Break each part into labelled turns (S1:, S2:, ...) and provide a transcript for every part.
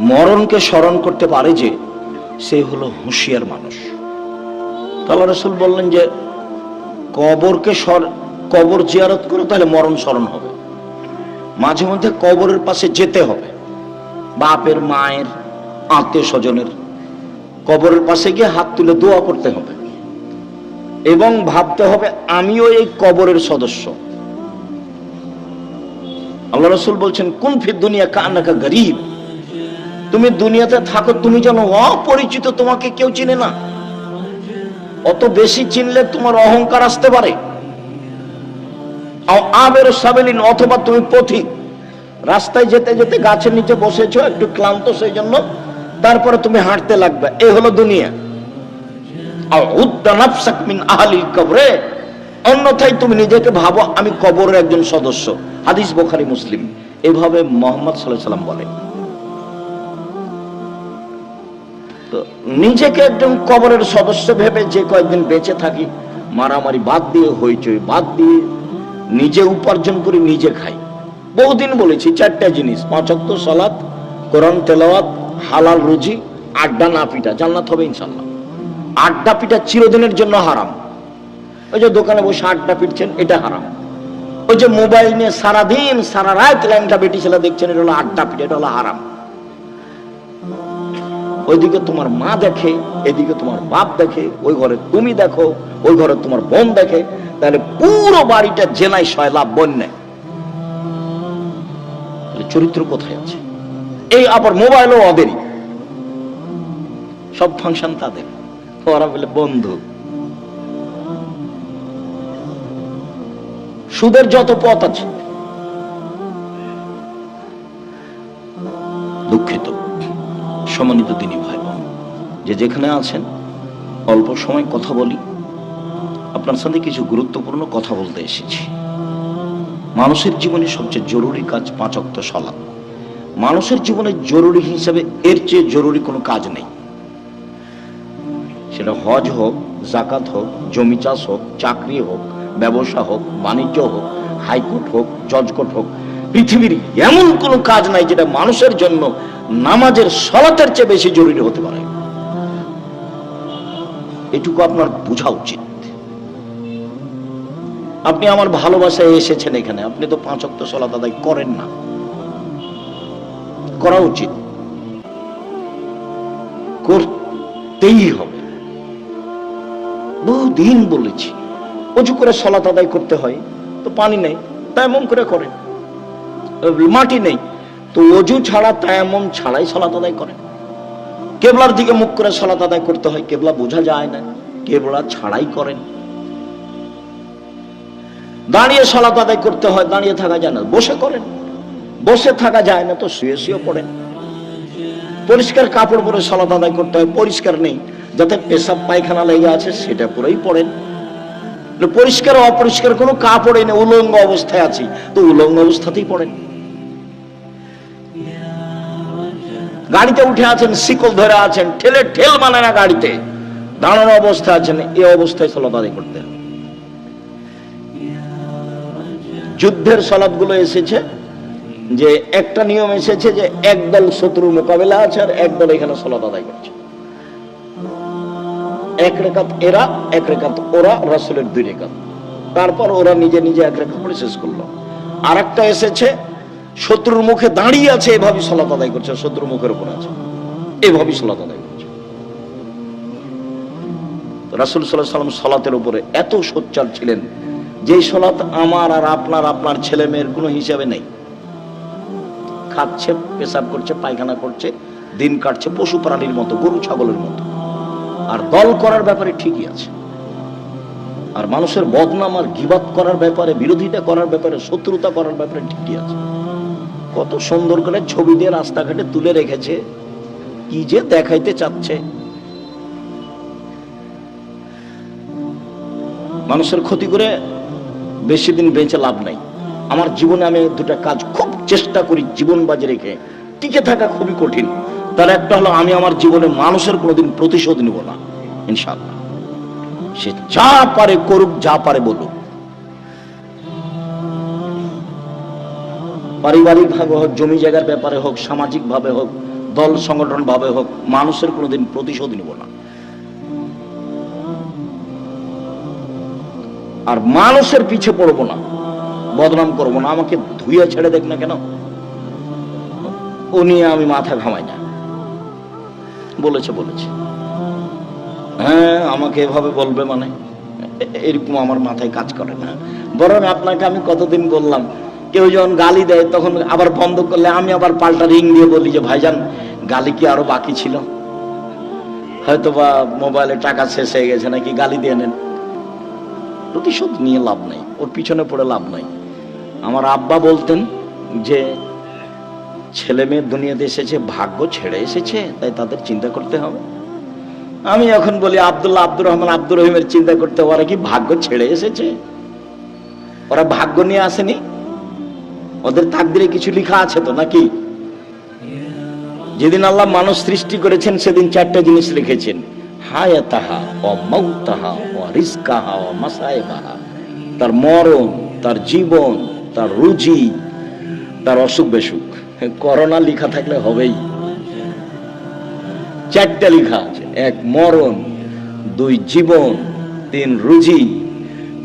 S1: মরণকে স্মরণ করতে পারে যে সে হলো হুঁশিয়ার মানুষ। তাল্লা রসুল বললেন যে, কবরকে কবর জিয়ারত করে, তাহলে মরণ স্মরণ হবে। মাঝে মধ্যে কবরের পাশে যেতে হবে। বাপের, মায়ের আত্মীয় স্বজনের কবরের পাশে গিয়ে হাত তুলে দোয়া করতে হবে। এবং ভাবতে হবে, আমিও এই কবরের সদস্য। আল্লাহ রসুল বলছেন, কোন ফির দুনিয়া কান্নাকা গরিব? তুমি দুনিয়াতে থাকো, তুমি যেন অপরিচিত, তোমাকে কেউ চিনে না। অত বেশি চিনলে তোমার অহংকার আসতে পারে। অথবা তুমি পথিক রাস্তায় যেতে যেতে গাছের নিচে বসেছো, একটু ক্লান্ত সেই জন্য তারপরে তুমি হাঁটতে লাগবে। এই হলো দুনিয়া। অন্যথায় তুমি নিজেকে ভাবো, আমি কবরের একজন সদস্য। হাদিস বোখারি, মুসলিম। এভাবে মোহাম্মদ সাল্লাহ সাল্লাম বলে। তো নিজেকে একজন কবরের সদস্য ভেবে যে কয়েকদিন বেঁচে থাকি, মারামারি বাদ দিয়ে, হইচই বাদ দিয়ে, নিজে উপার্জন করে, নিজে খাই। বহুদিন বলেছি, চারটা জিনিস পাঁচক্ত সলাৎ কোরআন তেলাওয়াত, হালাল রুজি, আড্ডা না পিটা, জান্নাত হবে ইনশাল্লাহ আড্ডা পিটা চিরদিনের জন্য হারাম। ওই যে দোকানে বসে আড্ডা পিটছেন, এটা হারাম। ওই যে মোবাইল নিয়ে সারাদিন, সারা রাত ল্যাংটা বেটি ছেলে দেখছেন, এটা হলো আড্ডা পিটা, এটা হলো হারাম। ওইদিকে তোমার মা দেখে, এদিকে তোমার বাপ দেখে, ওই ঘরে তুমি দেখো, ওই ঘরে তোমার বোন দেখে, তাহলে পুরো বাড়িটা জেনাই শয়লাভ বন্যায় চরিত্র কোথায় আছে? এই আবার মোবাইলও ওদেরই সব ফাংশন তাদের। ওরা বলে বন্ধু। সুদের যত পথ আছে, দুঃখিত। সম্মানিত দিনী ভাই। যে যেখানে আছেন, অল্প সময় কথা বলি। আপনার সাথে কিছু গুরুত্বপূর্ণ কথা বলতে এসেছি। মানুষের জীবনে সবচেয়ে জরুরি কাজ পাঁচ অক্ত সলাপ। মানুষের জীবনে জরুরি হিসাবে এর চেয়ে জরুরি কোনো কাজ নেই। সেটা হজ হোক জাকাত হোক, জমি চাষ হোক, চাকরি হোক, ব্যবসা হোক, বাণিজ্য হোক, হাইকোর্ট হোক জজ কোর্ট হোক পৃথিবীর এমন কোনো কাজ নাই যেটা মানুষের জন্য নামাজের সলাতের চেয়ে বেশি জরুরি হতে পারে। এটুকু আপনার বোঝা উচিত। আপনি আমার ভালোবাসায় এসেছেন এখানে, আপনি তো পাঁচ অক্ত সলাত আদায় করেন না। করা উচিত। করতেই হবে। বহুদিন বলেছি, অজু করে সলাত আদায় করতে হয়, তো পানি নেই তাইমম করে করেন। মাটি নেই। তো অজু ছাড়া তায়ামম ছাড়াই সলাত আদায় করেন। কেবলার দিকে মুখ করে সলাত আদায় করতে হয়, কেবলা বোঝা যায় না, কেবলা ছাড়াই করেন। দাঁড়িয়ে সলাত আদায় করতে হয়, দাঁড়িয়ে থাকা যায় না, বসে করেন। বসে থাকা যায় না তো শুয়ে শুয়ে পড়েন। পরিষ্কার কাপড় পরে সলাত আদায় করতে হয়, পরিষ্কার নেই, যাতে পেশাব পায়খানা লেগে আছে সেটা পরেই পড়েন। পরিষ্কার অপরিষ্কার কোনো কাপড় এনে উলঙ্গ অবস্থায় আছি, তো উলঙ্গ অবস্থাতেই পড়েন। গাড়িতে উঠে আছেন, শিকল ধরে আছেন, ঠেলে ঠেল মানে না গাড়িতে। দাঁড়ানো অবস্থায় আছেন, এই অবস্থায় সলাত আদায় করতে যুদ্ধের সলাদগুলো এসেছে যে, একটা নিয়ম এসেছে যে, একদল শত্রুর মোকাবেলা আছে আর একদল এখানে সলাত আদায় করছে। এক রেখাত এরা, এক রেখাত ওরা, রাসুলের দুই রেখাত। তারপর ওরা নিজে নিজে এক রেখা পড়ে শেষ করল। আর একটা এসেছে শত্রুর মুখে দাঁড়িয়ে আছে এভাবে সলাত আদায় করছে শত্রুর মুখের উপর আছে। এভাবে সলাত আদায় করছে। রাসুল সাল্লাম সলাতের উপরে এত সোচ্চার ছিলেন যেই সলাত আমার আর আপনার আপনার ছেলে মেয়ের কোনো হিসাবে নেই। খাচ্ছে, পেশাব করছে, পায়খানা করছে, দিন কাটছে, পশু প্রাণীর মতো, গরু ছাগলের মতো। আর দল করার ব্যাপারে ঠিকই আছে। আর মানুষের বদনাম আর গিবাদ করার ব্যাপারে, বিরোধিতা করার ব্যাপারে, শত্রুতা করার ব্যাপারে ঠিকই আছে। কত সুন্দর করে ছবি দিয়ে রাস্তাঘাটে তুলে রেখেছে। কি যে দেখাইতে চাচ্ছে। মানুষের ক্ষতি করে বেশি দিন বেঁচে লাভ নাই। আমার জীবনে আমি দুটা কাজ খুব চেষ্টা করি জীবন বাজে রেখে। টিকে থাকা খুবই কঠিন। তার একটা হলো, আমি আমার জীবনে মানুষের কোনোদিন প্রতিশোধ নিব না ইনশাল্লাহ সে যা পারে করুক, যা পারে বলুক। পারিবারিক ভাবে হোক, জমি জায়গার ব্যাপারে হোক, সামাজিক ভাবে হোক, দল সংগঠন ভাবে হোক, মানুষের কোনোদিন প্রতিশোধ নিব না। আর মানুষের পিছে পড়ব না, বদনাম করব না, আমাকে ধুয়ে ছেড়ে দেখ না কেন? নিয়ে আমি মাথা ঘামাই না। বলেছে বলেছে। হ্যাঁ আমাকে এভাবে বলবে মানে এরকম আমার মাথায় কাজ করে না। বরং আপনাকে আমি কতদিন বললাম কেউ যখন গালি দেয়, তখন আবার বন্ধ করলে আমি আবার পাল্টা রিং দিয়ে বলি যে, ভাইজান, গালি কি আরও বাকি ছিল? হয়তো বা মোবাইলে টাকা শেষ হয়ে গেছে, নাকি গালি দিয়ে নেন? প্রতিশোধ নিয়ে লাভ নাই, ওর পিছনে পড়ে লাভ নাই। আমার আব্বা বলতেন যে, ছেলে মেয়ে দুনিয়াতে এসেছে, ভাগ্য ছেড়ে এসেছে, তাই তাদের চিন্তা করতে হবে। আমি এখন বলি, আব্দুল্লাহ আব্দুর রহমান আব্দুর রহিমের চিন্তা করতে ওরা কি ভাগ্য ছেড়ে এসেছে? ওরা ভাগ্য নিয়ে আসেনি। ওদের তাকদিরে কিছু লেখা আছে তো নাকি? যেদিন আল্লাহ মানুষ সৃষ্টি করেছেন, সেদিন চারটা জিনিস লিখেছেন হায়াতাহা ও মৌতাহা ও রিস্কাহা ও মাসায়েবাহা। তার মরণ, তার জীবন, তার রুজি, তার অসুখ বেসুখ। করোনা লেখা থাকলে হবেই। চারটা লেখা আছে। এক মরণ, দুই জীবন, তিন রুজি,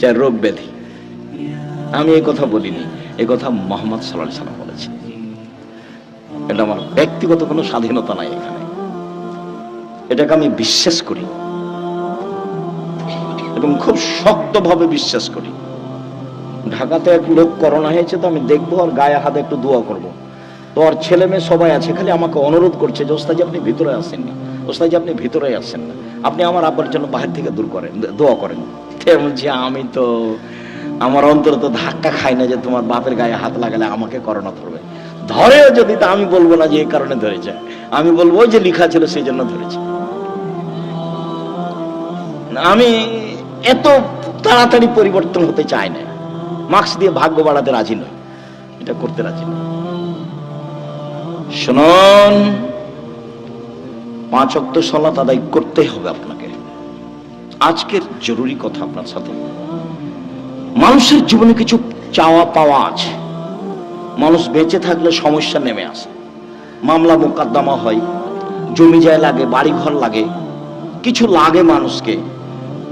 S1: চার রোগ ব্যাধি। আমি এই কথা বলিনি। এই কথা মোহাম্মদ সাল্লাহ সাল্লাম বলেছে এটা আমার ব্যক্তিগত কোনো স্বাধীনতা নাই এখানে। এটাকে আমি বিশ্বাস করি। এবং খুব শক্তভাবে বিশ্বাস করি। ঢাকাতে এক লোক করোনা হয়েছে তো আমি দেখব আর গায়ে হাতে একটু দোয়া করব। তো আর ছেলে মেয়ে সবাই আছে, খালি আমাকে অনুরোধ করছে যে ওস্তাজি আপনি ভিতরে আসেন না। ওস্তাজি আপনি ভিতরে আসেন না। আপনি আমার আব্বার জন্য বাহির থেকে দূর করেন, দোয়া করেন। আমি তো আমার অন্তর তো ধাক্কা খাই না যে তোমার বাপের গায়ে হাত লাগালে আমাকে করোনা ধরবে ধরেও যদি তা আমি বলব না যে এই কারণে ধরেছে, আমি বলব যে লিখা ছিল সেই জন্য ধরেছে। আমি এত তাড়াতাড়ি পরিবর্তন হতে চাই না। মার্কস দিয়ে ভাগ্য বাড়াতে রাজি নয় এটা করতে রাজি নয় শুনুন, পাঁচ অক্ট সলাত আদায় করতেই হবে আপনাকে। আজকের জরুরি কথা আপনার সাথে। মানুষের জীবনে কিছু চাওয়া পাওয়া আছে। মানুষ বেঁচে থাকলে সমস্যা নেমে আসে। মামলা মোকদ্দমা হয়, জমি যায় লাগে বাড়ি ঘর লাগে, কিছু লাগে মানুষকে।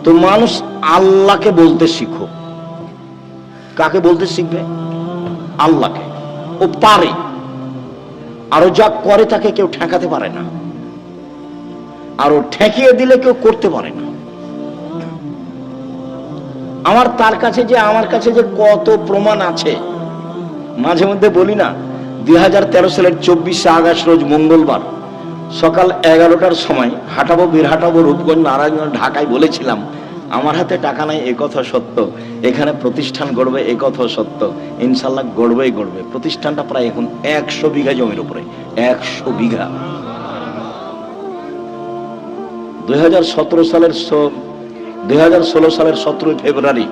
S1: তো মানুষ আল্লাহকে বলতে শিখো কাকে বলতে শিখবে? আল্লাহকে। ও পারে। আরও যা করে তাকে কেউ ঠেকাতে পারে না। আর ঠেকিয়ে দিলে কেউ করতে পারে না। আমার তার কাছে যে, আমার কাছে যে কত প্রমাণ আছে, মাঝে মধ্যে বলি না, দুই হাজার তেরো সালের চব্বিশে আগস্ট রোজ মঙ্গলবার, সকাল এগারোটার সময় হাঁটাবো, বীর হাঁটাবো রূপগঞ্জ নারায়ণগঞ্জ ঢাকায় বলেছিলাম, আমার হাতে টাকা নাই কথা সত্য। এখানে প্রতিষ্ঠান গড়বে কথা সত্য। ইনশাল্লাহ গড়বেই গড়বে। প্রতিষ্ঠানটা প্রায় এখন একশো বিঘা জমির উপরে, একশো বিঘা। দুই সালের দুই হাজার ষোলো সালের সতেরোই ফেব্রুয়ারি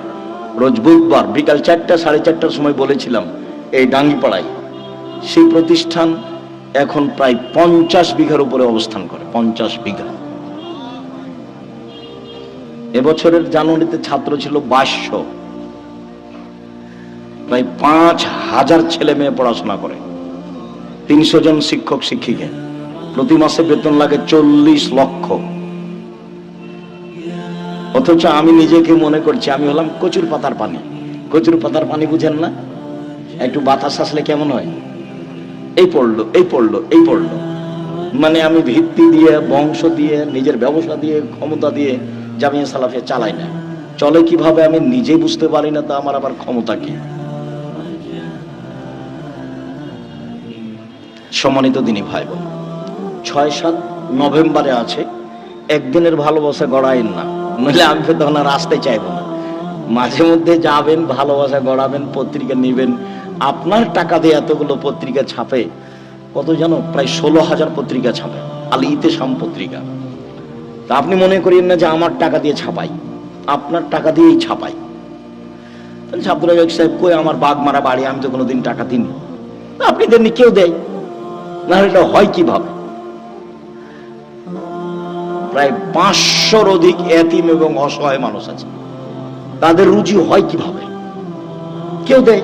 S1: রোজ বুধবার বিকাল চারটা, সাড়ে চারটার সময় বলেছিলাম এই ডাঙ্গিপাড়ায়। সেই প্রতিষ্ঠান এখন প্রায় পঞ্চাশ বিঘার উপরে অবস্থান করে, পঞ্চাশ বিঘা। এবছরের জানুয়ারিতে ছাত্র ছিল বাইশশো। প্রায় পাঁচ হাজার ছেলে মেয়ে পড়াশোনা করে। তিনশো জন শিক্ষক, শিক্ষিকা। প্রতি মাসে বেতন লাগে চল্লিশ লক্ষ। অথচ আমি নিজেকে মনে করছি, আমি হলাম কচুর পাতার পানি। কচুর পাতার পানি বুঝেন না? একটু বাতাস আসলে কেমন হয়? এই পড়ল এই পড়ল এই পড়ল। মানে আমি ভিত্তি দিয়ে, বংশ দিয়ে, নিজের ব্যবসা দিয়ে, ক্ষমতা দিয়ে জামিয়া সালাফে চালাই না। চলে কীভাবে আমি নিজে বুঝতে পারি না, তা আমার আবার ক্ষমতা কি? সম্মানিত দিনী ভাই বোন ছয় সাত নভেম্বরে আছে, একদিনের ভালোবাসা গড়াইন না নইলে আমি তো তখন আর আসতে চাইব না। মাঝে মধ্যে যাবেন, ভালোবাসা গড়াবেন, পত্রিকা নিবেন। আপনার টাকা দিয়ে এতগুলো পত্রিকা ছাপে, কত জানো? প্রায় ষোলো হাজার পত্রিকা ছাপে, আল ইতেসাম পত্রিকা। তা আপনি মনে করেন না যে আমার টাকা দিয়ে ছাপাই। আপনার টাকা দিয়েই ছাপাই। তাহলে ছাত্র সাহেব, কই আমার বাঘ মারা বাড়ি, আমি তো কোনোদিন টাকা দিইনি। তা আপনি দেননি, কেউ দেয়। না এটা হয় কীভাবে? প্রায় পাঁচশোর অধিক এতিম এবং অসহায় মানুষ আছে। তাদের রুজি হয় কীভাবে? কেউ দেয়?